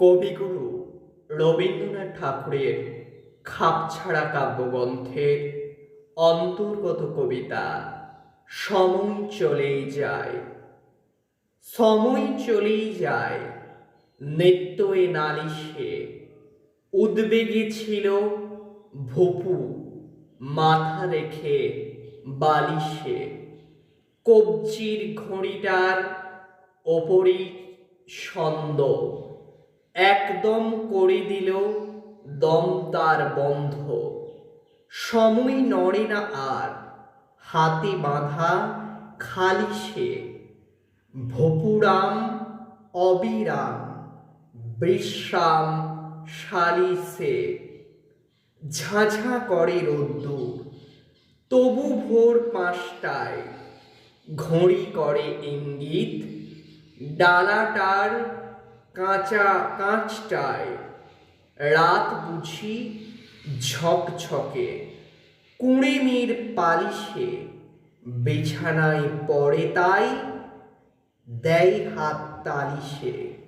কবিগুরু রবীন্দ্রনাথ ঠাকুরের খাপছাড়া কাব্যগ্রন্থের অন্তর্গত কবিতা সময় চলেই যায়। সময় চলেই যায় নিত্যই নালিশে। উদ্বেগে ছিল ভপু, মাথা রেখে বালিশে। কবজির ঘড়িটার ওপরই ছন্দ। একদম করে দিল দম তার বন্ধ। সময় নড়ে না আর, হাতে বাঁধা খালি সে। ভপুরাম, অবিরাম, বিশ্রাম সালিসে ঝাঝা করে রোদ্দুর, তবু ভোর পাঁচটায়। ঘড়ি করে ইঙ্গিত, ডালাটার কাঁচা কাঁচটায় রাত বুঝি ঝকঝকে। কুঁড়েমির পালিশে বিছানায় পড়ে তাই দেয় হাত তালিশে।